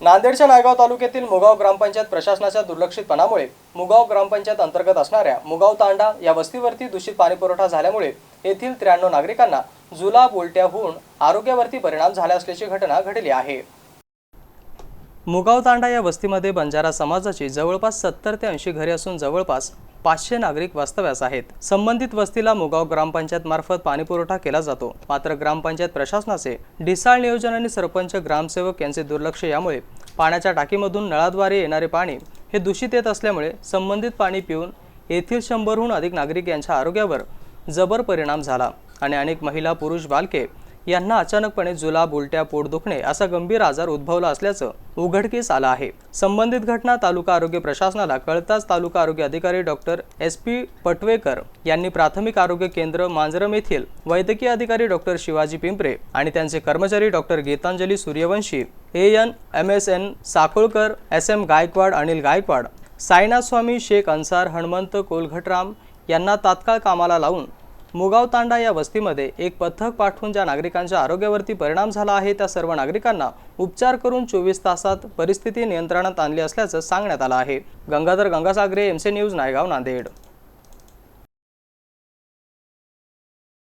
नांदेडच्या नायगाव तालुक्यातील मुगाव ग्रामपंचायत प्रशासनाच्या दुर्लक्षितपणामुळे मुगाव ग्रामपंचायत अंतर्गत असणाऱ्या मुगाव तांडा या वस्तीवरती दूषित पाणीपुरवठा झाल्यामुळे येथील त्र्याण्णव नागरिकांना जुलाब उलट्या होऊन आरोग्यावरती परिणाम झाला असल्याची घटना घडली आहे. मुगाव तांडा या वस्तीमध्ये बंजारा समाजाची जवळपास सत्तर ते ऐंशी घरे असून जवळपास पाचशे नागरिक वास्तव्यास आहेत. संबंधित वस्तीला मुगाव ग्रामपंचायत मार्फत पाणीपुरवठा केला जातो. मात्र ग्रामपंचायत प्रशासनाचे ढिसाळ नियोजन आणि सरपंच ग्रामसेवक यांचे दुर्लक्ष यामुळे पाण्याच्या टाकीमधून नळाद्वारे येणारे पाणी हे दूषित येत असल्यामुळे संबंधित पाणी पिऊन येथील शंभरहून अधिक नागरिक यांच्या आरोग्यावर जबर परिणाम झाला. आणि अनेक महिला पुरुष बालके यांना अचानकपणे जुलाब उलट्या पोट दुखणे असा गंभीर आजार उद्भवला असल्याचं उघडकीस आलं आहे. संबंधित घटना तालुका आरोग्य प्रशासनाला कळताच तालुका आरोग्य अधिकारी डॉक्टर एस. पी. पटवेकर यांनी प्राथमिक आरोग्य केंद्र मांजरम येथील वैद्यकीय अधिकारी डॉक्टर शिवाजी पिंपरे आणि त्यांचे कर्मचारी doctor Gitanjali Suryawanshi A N M S N Sakolkar S M Gaikwad Anil Gaikwad Sainath Swami Shaikh Ansar Hanumant कोलघटराम यांना तात्काळ कामाला लावून मुगाव तांडा या वस्तीमध्ये एक पथक पाठवून ज्या नागरिकांच्या आरोग्यावरती परिणाम झाला आहे त्या सर्व नागरिकांना उपचार करून चोवीस तासात परिस्थिती नियंत्रणात आणली असल्याचं सांगण्यात आलं आहे. Gangadhar Gangasagare MC news Naigaon Nanded.